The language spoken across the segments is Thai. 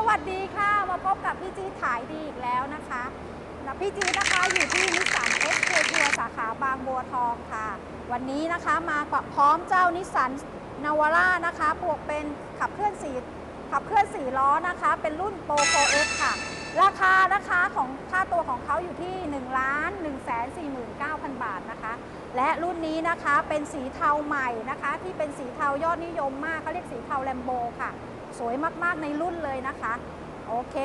สวัสดีค่ะมาพบกับพี่จี้ขายดีอีกแล้วนะคะและพี่จี้นะคะอยู่ที่นิสสันเอ็กเคทัวสาขาบางบัวทองค่ะ วันนี้นะคะมาพร้อมเจ้านิสสันนาวาร่านะคะบวกเป็นขับเคลื่อนสี ขับเคลื่อนสี่ล้อนะคะ เป็นรุ่นโปรโ X ค่ะ ราคานะคะของค่าตัวของเขาอยู่ที่1ล้าน1 4 9 0 0 0 บาทนะคะ และรุ่นนี้นะคะเป็นสีเทาใหม่นะคะ ที่เป็นสีเทายอดนิยมมากเขาเรียกสีเทาแลมโบค่ะ สวยมากๆในรุ่นเลยนะคะ โอเค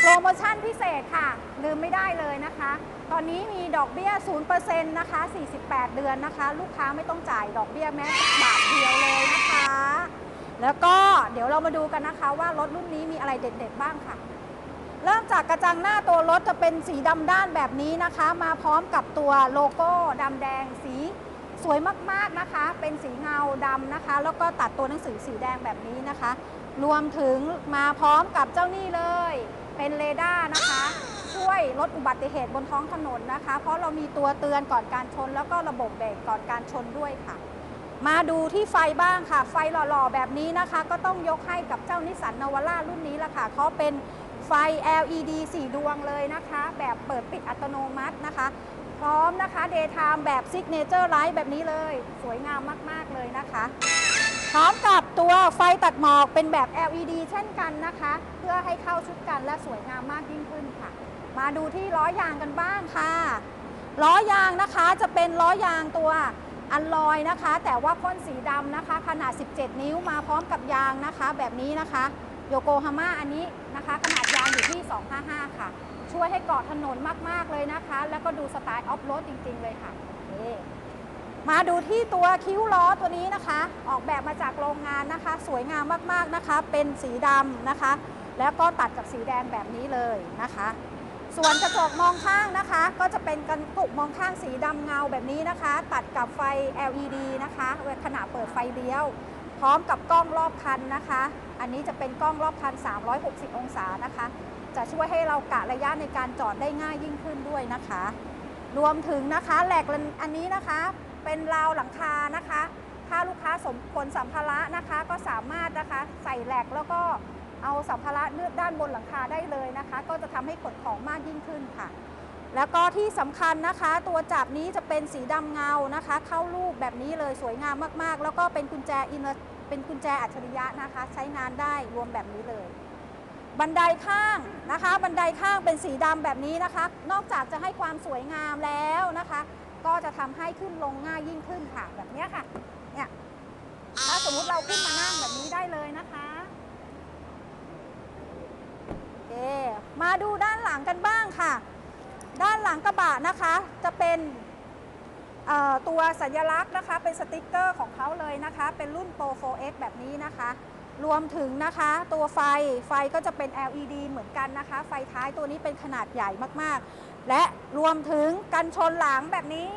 โปรโมชั่นพิเศษค่ะ ลืมไม่ได้เลยนะคะ ตอนนี้มีดอกเบี้ย 0%นะคะ 48 เดือนนะคะ ลูกค้าไม่ต้องจ่ายดอกเบี้ยแม้บาทเดียวเลยนะคะ แล้วก็เดี๋ยวเรามาดูกันนะคะว่ารถรุ่นนี้มีอะไรเด็ดๆบ้างค่ะ เริ่มจากกระจังหน้าตัวรถจะเป็นสีดำด้านแบบนี้นะคะ มาพร้อมกับตัวโลโก้ดำแดงสีสวยมากๆนะคะ เป็นสีเงาดำนะคะ แล้วก็ตัดตัวหนังสือสีแดงแบบนี้นะคะ รวมถึงมาพร้อมกับเจ้านี่เลย เป็นเรดาร์นะคะ ช่วยลดอุบัติเหตุบนท้องถนนนะคะ เพราะเรามีตัวเตือนก่อนการชน แล้วก็ระบบเบรกก่อนการชนด้วยค่ะ มาดูที่ไฟบ้างค่ะ ไฟหล่อๆ แบบนี้นะคะ ก็ต้องยกให้กับเจ้านิสสันนาวาร่ารุ่นนี้ละค่ะเขาเป็นไฟ LED 4 ดวงเลยนะคะ แบบเปิดปิดอัตโนมัตินะคะ พร้อมนะคะ Daytime แบบ Signature Light แบบนี้เลย สวยงามมากๆเลยนะคะ พร้อมกับตัวไฟตัดหมอกเป็นแบบ LED เช่นกันนะคะ เพื่อให้เข้าชุดกันและสวยงามมากยิ่งขึ้นค่ะ มาดูที่ล้อยางกันบ้างค่ะ ล้อยางนะคะจะเป็นล้อยางตัว อัลลอยนะคะ แต่ว่าพ่นสีดำนะคะ ขนาด 17 นิ้วมาพร้อมกับยางนะคะ แบบนี้นะคะโยโกฮาม่าอันนี้นะคะ ขนาดยางอยู่ที่ 255 ค่ะ ช่วยให้เกาะถนนมาก ๆ เลยนะคะ แล้วก็ดูสไตล์ออฟโรดจริง ๆ เลยค่ะนี่มาดูที่ตัวคิ้วล้อตัวนี้นะคะ ออกแบบมาจากโรงงานนะคะ สวยงามมาก ๆ นะคะ เป็นสีดำนะคะ แล้วก็ตัดกับสีแดงแบบนี้เลยนะคะ ส่วนกระจกมองข้างนะคะ ก็จะเป็นกระจกมองข้างสีดำเงาแบบนี้นะคะ ตัดกับไฟ LED นะคะขณะเปิดไฟเลี้ยว พร้อมกับกล้องรอบคันนะคะ อันนี้จะเป็นกล้องรอบคัน 360 องศานะคะ จะช่วยให้เรากะระยะในการจอดได้ง่ายยิ่งขึ้นด้วยนะคะ รวมถึงนะคะแหลกอันนี้นะคะเป็นราวหลังคานะคะ ถ้าลูกค้าสมคนสัมภาระนะคะ ก็สามารถนะคะใส่แหลกแล้วก็ เอาสัมภาระเลือกด้านบนหลังคาได้เลยนะคะ ก็จะทำให้ขนของมากยิ่งขึ้นค่ะ แล้วก็ที่สำคัญนะคะ ตัวจับนี้จะเป็นสีดำเงานะคะ เข้ารูปแบบนี้เลยสวยงามมากๆ แล้วก็เป็นกุญแจอินเป็นกุญแจอัจฉริยะนะคะ ใช้งานได้รวมแบบนี้เลย บันไดข้างนะคะ บันไดข้างเป็นสีดำแบบนี้นะคะ นอกจากจะให้ความสวยงามแล้วนะคะ ก็จะทำให้ขึ้นลงง่ายยิ่งขึ้นค่ะแบบนี้ค่ะเนี่ยถ้าสมมุติเราขึ้นมานั่งแบบนี้ได้เลยนะคะ มาดูด้านหลังกันบ้างค่ะ ด้านหลังกระบะนะคะ จะเป็นตัวสัญลักษณ์นะคะ เป็นสติกเกอร์ของเขาเลยนะคะ เป็นรุ่น Pro 4X แบบนี้นะคะ รวมถึงนะคะ ตัวไฟไฟก็จะเป็น LED เหมือนกันนะคะ ไฟท้ายตัวนี้เป็นขนาดใหญ่มากๆ และรวมถึงกันชนหลังแบบนี้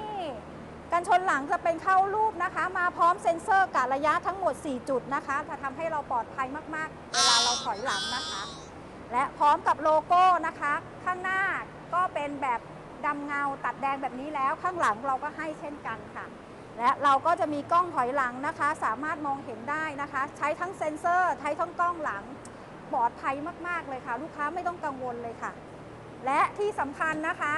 กันชนหลังจะเป็นเข้ารูปนะคะ มาพร้อมเซ็นเซอร์กะระยะทั้งหมด 4 จุดนะคะจะทำให้เราปลอดภัยมากๆ เวลาเราถอยหลังนะคะ และพร้อมกับโลโก้นะคะ ข้างหน้าก็เป็นแบบดำเงาตัดแดงแบบนี้แล้วข้างหลังเราก็ให้เช่นกันค่ะ และเราก็จะมีกล้องถอยหลังนะคะ สามารถมองเห็นได้นะคะ ใช้ทั้งเซ็นเซอร์ ใช้ทั้งกล้องหลังปลอดภัยมากๆเลยค่ะ ลูกค้าไม่ต้องกังวลเลยค่ะ และที่สำคัญนะคะ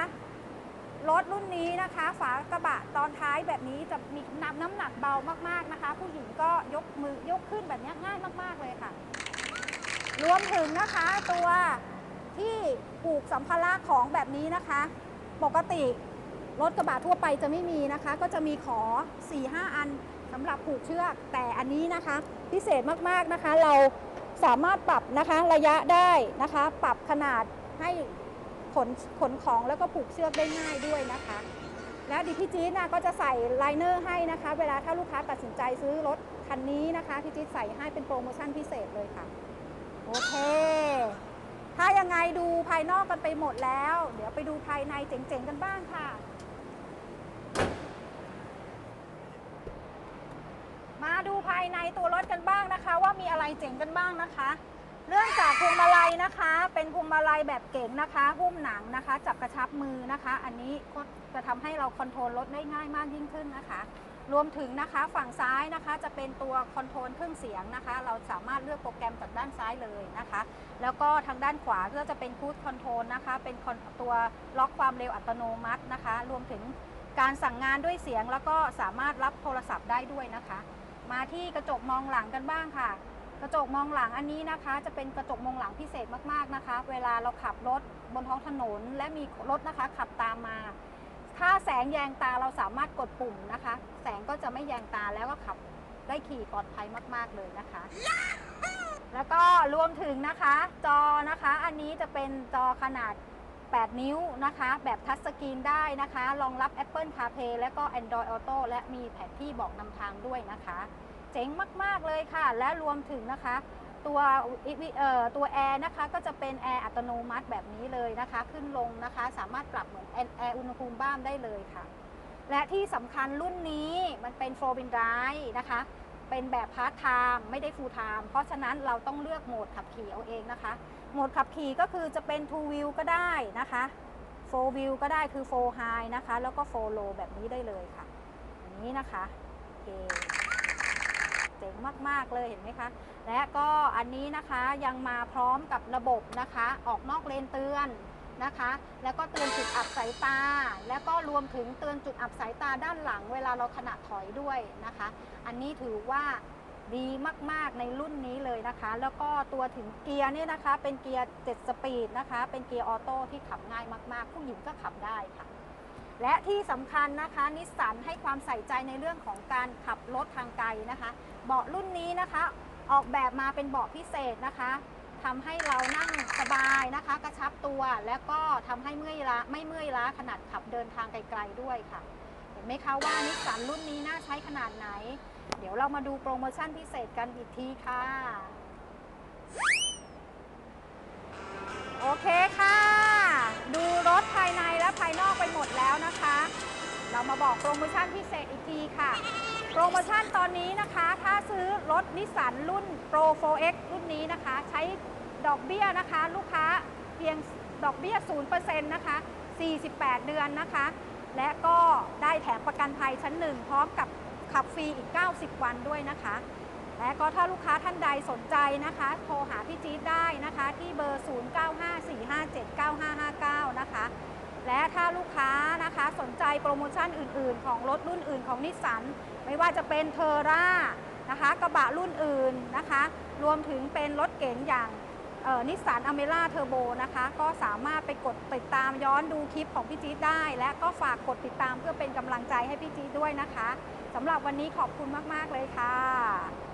รถรุ่นนี้นะคะ ฝากระบะตอนท้ายแบบนี้จะมีน้ำน้ำหนักเบามากๆนะคะ ผู้หญิงก็ยกมือยกขึ้นแบบนี้ง่ายมากๆเลยค่ะ รวมถึงนะคะตัวที่ผูกสัมภาระของแบบนี้นะคะ ปกติรถกระบะทั่วไปจะไม่มีนะคะ ก็จะมีขอ 4-5 อันสำหรับผูกเชือก แต่อันนี้นะคะ พิเศษมากๆนะคะ เราสามารถปรับนะคะระยะได้นะคะ ปรับขนาดให้ขนขนของแล้วก็ผูกเชือกได้ง่ายด้วยนะคะ แล้วดิพี่จี๊ดนะก็จะใส่ไลเนอร์ให้นะคะ เวลาถ้าลูกค้าตัดสินใจซื้อรถคันนี้นะคะพี่จี๊ดใส่ให้เป็นโปรโมชั่นพิเศษเลยค่ะ โอเค ถ้ายังไงดูภายนอกกันไปหมดแล้ว เดี๋ยวไปดูภายในเจ๋งๆกันบ้างค่ะ มาดูภายในตัวรถกันบ้างนะคะ ว่ามีอะไรเจ๋งกันบ้างนะคะ เรื่องจากพวงมาลัยนะคะ เป็นพวงมาลัยแบบเก๋งนะคะหุ้มหนังนะคะ จับกระชับมือนะคะ อันนี้ก็จะทำให้เราคอนโทรลรถได้ง่ายมากยิ่งขึ้นนะคะ รวมถึงนะคะฝั่งซ้ายนะคะจะเป็นตัวคอนโทรลเครื่องเสียงนะคะ เราสามารถเลือกโปรแกรมจากด้านซ้ายเลยนะคะ แล้วก็ทางด้านขวาก็จะเป็นคูดคอนโทรลนะคะ เป็นตัวล็อกความเร็วอัตโนมัตินะคะ รวมถึงการสั่งงานด้วยเสียงแล้วก็สามารถรับโทรศัพท์ได้ด้วยนะคะ มาที่กระจกมองหลังกันบ้างค่ะ กระจกมองหลังอันนี้นะคะ จะเป็นกระจกมองหลังพิเศษมากๆนะคะ เวลาเราขับรถบนท้องถนนและมีรถนะคะขับตามมา ถ้าแสงแยงตาเราสามารถกดปุ่มนะคะ แสงก็จะไม่แยงตาแล้วก็ขับได้ขี่ปลอดภัยมาก ๆ เลยนะคะ แล้วก็รวมถึงนะคะ จอนะคะ อันนี้จะเป็นจอขนาด 8 นิ้วนะคะ แบบทัชสกรีนได้นะคะ รองรับ Apple CarPlay และก็ Android Auto และมีแผนที่บอกนำทางด้วยนะคะ เจ๋งมาก ๆ เลยค่ะ และรวมถึงนะคะ ตัวเอ่อตัวแอร์นะคะก็จะเป็นแอร์อัตโนมัติแบบนี้เลยนะคะ ขึ้นลงนะคะ สามารถปรับเหมือนแอร์อุณหภูมิบ้านได้เลยค่ะ และที่สำคัญรุ่นนี้มันเป็น4 wheel drive นะคะ เป็นแบบพาร์ทไทม์ไม่ได้ full time เพราะฉะนั้นเราต้องเลือกโหมดขับขี่เอาเองนะคะ โหมดขับขี่ก็คือจะเป็น two wheel ก็ได้นะคะ four wheel ก็ได้คือ four high นะคะ แล้วก็ four low แบบนี้ได้เลยค่ะอย่างนี้นะคะโอเค จ๋งมาก ๆ เลยเห็นไหมคะ และก็อันนี้นะคะยังมาพร้อมกับระบบนะคะ ออกนอกเลนเตือนนะคะ แล้วก็เตือนจุดอับสายตา แล้วก็รวมถึงเตือนจุดอับสายตาด้านหลัง เวลาเราขณะถอยด้วยนะคะ อันนี้ถือว่าดีมาก ๆ ในรุ่นนี้เลยนะคะ แล้วก็ตัวถึงเกียร์เนี่ยนะคะ เป็นเกียร์ 7 สปีดนะคะ เป็นเกียร์ออโต้ที่ขับง่ายมาก ๆ ผู้หญิงก็ขับได้ค่ะ และที่สำคัญนะคะนิสสันให้ความใส่ใจในเรื่องของการขับรถทางไกลนะคะ เบาะรุ่นนี้นะคะ ออกแบบมาเป็นเบาะพิเศษนะคะทำให้เรานั่งสบายนะคะ กระชับตัวแล้วก็ทำให้เมื่อยล้าไม่เมื่อยล้าขนาดขับเดินทางไกลๆด้วยค่ะ เห็นไหมคะว่านิสสันรุ่นนี้น่าใช้ขนาดไหน เดี๋ยวเรามาดูโปรโมชั่นพิเศษกันอีกทีค่ะ บอกโปรโมชั่นพิเศษอีกทีค่ะ โปรโมชั่นตอนนี้นะคะ ถ้าซื้อรถนิสสันรุ่น Pro 4X รุ่นนี้นะคะ ใช้ดอกเบี้ยนะคะ ลูกค้าเพียงดอกเบี้ย 0%นะคะ 48 เดือนนะคะ และก็ได้แถมประกันภัยชั้นหนึ่งพร้อมกับขับฟรีอีก 90 วันด้วยนะคะ และก็ถ้าลูกค้าท่านใดสนใจนะคะ โทรหาพี่จี๊ดได้นะคะ ที่เบอร์ 0954579559 นะคะ และถ้าลูกค้านะคะสนใจโปรโมชั่นอื่น ๆ ของรถรุ่นอื่นของนิสสันไม่ว่าจะเป็นเทอร่านะคะกระบะรุ่นอื่นนะคะ รวมถึงเป็นรถเก๋งอย่างนิสสันอเมร่าเทอร์โบนะคะ ก็สามารถไปกดติดตามย้อนดูคลิปของพี่จี๊ดได้ และก็ฝากกดติดตามเพื่อเป็นกำลังใจให้พี่จี๊ดด้วยนะคะสำหรับวันนี้ขอบคุณมาก ๆ เลยค่ะ